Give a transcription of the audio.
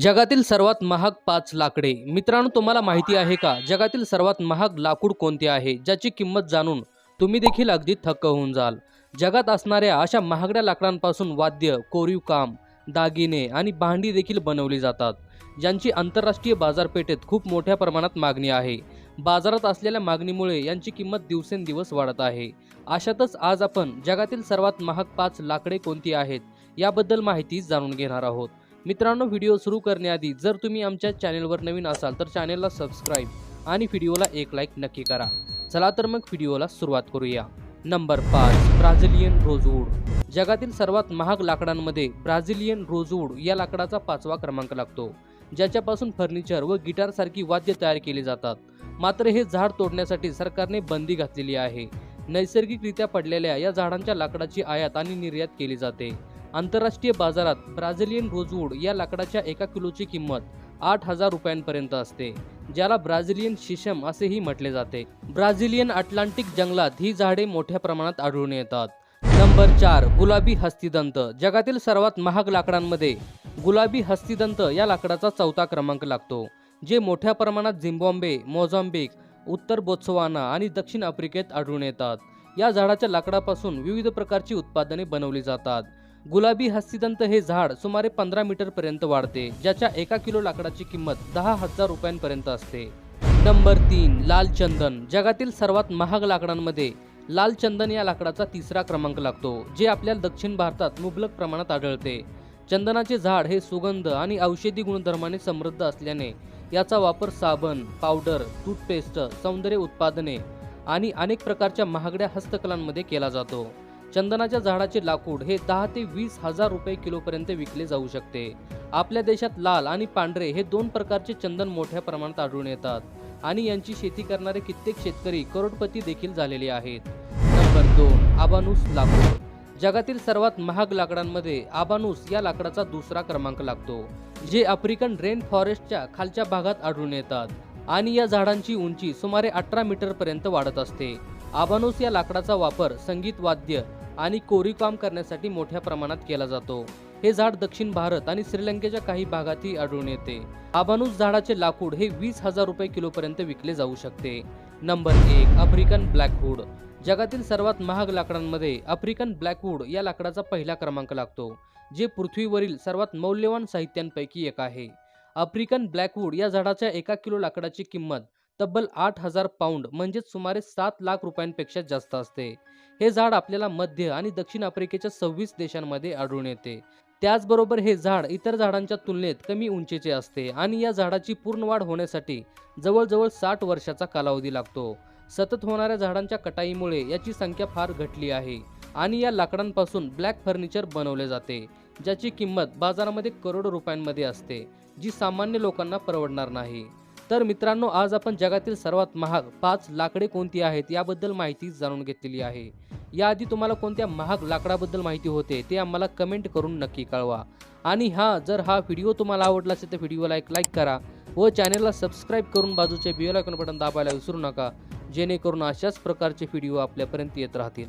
जगातील सर्वात महाग पाच लाकडे. मित्रांनो तुम्हाला माहिती आहे का? जगातील सर्वात महाग लाकूड कोणते आहे? ज्याची किंमत जाणून तुम्ही देखील अगदी थक्क होऊन जाल. जगात असणाऱ्या अशा महागड्या लाकडांपासून वाद्य कोरीव काम दागिने आणि भांडी देखील बनवली जातात. ज्यांची आंतरराष्ट्रीय बाजारपेठेत खूप मोठ्या प्रमाणात मागणी आहे. बाजारात असलेल्या मागणीमुळे यांची किंमत दिवसेंदिवस वाढत आहे. अशातच आज आपण जगातील सर्वात महाग पाच लाकडे कोणती आहेत याबद्दल माहिती जाणून घेणार आहोत. मित्रांनो व्हिडिओ सुरू करण्याआधी जर तुम्ही आमच्या चॅनेलवर नवीन असाल तर चॅनेलला सबस्क्राईब आणि व्हिडिओला एक लाईक नक्की करा. चला तर मग व्हिडिओला सुरुवात करूया. नंबर पाच ब्राझिलियन रोजवूड. जगातील सर्वात महाग लाकडांमध्ये ब्राझिलियन रोजवूड या लाकडाचा पाचवा क्रमांक लागतो ज्याच्यापासून फर्निचर व गिटारसारखी वाद्य तयार केली जातात. मात्र हे झाड तोडण्यासाठी सरकारने बंदी घातलेली आहे. नैसर्गिकरित्या पडलेल्या या झाडांच्या लाकडाची आयात आणि निर्यात केली जाते. आंतरराष्ट्रीय बाजारात ब्राझिलियन रोजवूड या लाकडाच्या एका किलोची किंमत आठ हजार रुपयांपर्यंत असते ज्याला ब्राझिलियन शिशम असेही म्हटले जाते. ब्राझिलियन अटलांटिक जंगलात ही झाडे मोठ्या प्रमाणात आढळून येतात. नंबर चार गुलाबी हस्तिदंत. जगातील सर्वात महाग लाकडांमध्ये गुलाबी हस्तिदंत या लाकडाचा चौथा क्रमांक लागतो जे मोठ्या प्रमाणात झिम्बॉम्बे मोझॉम्बिक उत्तर बोत्सवाना आणि दक्षिण आफ्रिकेत आढळून येतात. या झाडाच्या लाकडापासून विविध प्रकारची उत्पादने बनवली जातात. गुलाबी हस्तिदंत हे झाड सुमारे पंधरा मीटर पर्यंत वाढते ज्याच्या एका किलो लाकडाची किंमत दहा हजार रुपयांपर्यंत असते. नंबर तीन लाल चंदन. जगातील सर्वात महाग लाकडांमध्ये लाल चंदन या लाकडाचा तिसरा क्रमांक लागतो जे आपल्या दक्षिण भारतात मुबलक प्रमाणात आढळते. चंदनाचे झाड हे सुगंध आणि औषधी गुणधर्माने समृद्ध असल्याने याचा वापर साबण पावडर टूथपेस्ट सौंदर्य उत्पादने आणि अनेक प्रकारच्या महागड्या हस्तकलांमध्ये केला जातो. चंदनाच्या झाडाचे लाकूड हे दहा ते वीस हजार रुपये किलोपर्यंत विकले जाऊ शकते. आपल्या देशात लाल आणि पांढरे हे दोन प्रकारचे चंदन मोठ्या प्रमाणात आढळून येतात आणि यांची शेती करणारे कित्येक शेतकरी करोडपती देखील झालेले आहेत. नंबर दोन आबानूस लाकूड. जगातील सर्वात महाग लाकडांमध्ये आबानूस या लाकडाचा दुसरा क्रमांक लागतो जे आफ्रिकन रेन फॉरेस्टच्या खालच्या भागात आढळून येतात आणि या झाडांची उंची सुमारे अठरा मीटर पर्यंत वाढत असते. आबानूस या लाकडाचा वापर संगीत वाद्य आणि कोरीव काम करण्यासाठी मोठ्या प्रमाणात केला जातो. हे झाड दक्षिण भारत आणि श्रीलंकेच्या काही भागातही आढळून येते. आबानूस झाडाचे लाकूड हे वीस हजार रुपये किलोपर्यंत विकले जाऊ शकते. नंबर एक आफ्रिकन ब्लॅकवूड. जगातील सर्वात महाग लाकडांमध्ये आफ्रिकन ब्लॅकवूड या लाकडाचा पहिला क्रमांक लागतो जे पृथ्वीवरील सर्वात मौल्यवान साहित्यांपैकी एक आहे. आफ्रिकन ब्लॅकवूड या झाडाच्या एका किलो लाकडाची किंमत तब्बल आठ हजार पाऊंड म्हणजेच सुमारे सात लाख रुपयांपेक्षा जास्त असते. हे झाड आपल्याला मध्य आणि दक्षिण आफ्रिकेच्या सव्वीस देशांमध्ये आढळून येते. त्याचबरोबर हे झाड इतर झाडांच्या तुलनेत कमी उंचीचे असते आणि या झाडाची पूर्ण वाढ होण्यासाठी जवळजवळ साठ वर्षाचा कालावधी लागतो. सतत होणाऱ्या झाडांच्या कटाईमुळे याची संख्या फार घटली आहे आणि या लाकडांपासून ब्लॅक फर्निचर बनवले जाते ज्याची किंमत बाजारामध्ये करोडो रुपयांमध्ये असते जी सामान्य लोकांना परवडणार नाही. तर मित्रांनो आज आपण जगातील सर्वात महाग पाच लाकडे कोणती आहेत याबद्दल माहिती जाणून घेतलेली आहे. याआधी तुम्हाला कोणत्या महाग लाकडाबद्दल माहिती होते ते आम्हाला कमेंट करून नक्की कळवा. आणि हा जर हा व्हिडिओ तुम्हाला आवडला असेल तर व्हिडिओला एक लाईक करा व चॅनलला सबस्क्राईब करून बाजूचे बिओलायकॉन बटन दाबायला विसरू नका जेणेकरून अशाच प्रकारचे व्हिडिओ आपल्यापर्यंत येत राहतील.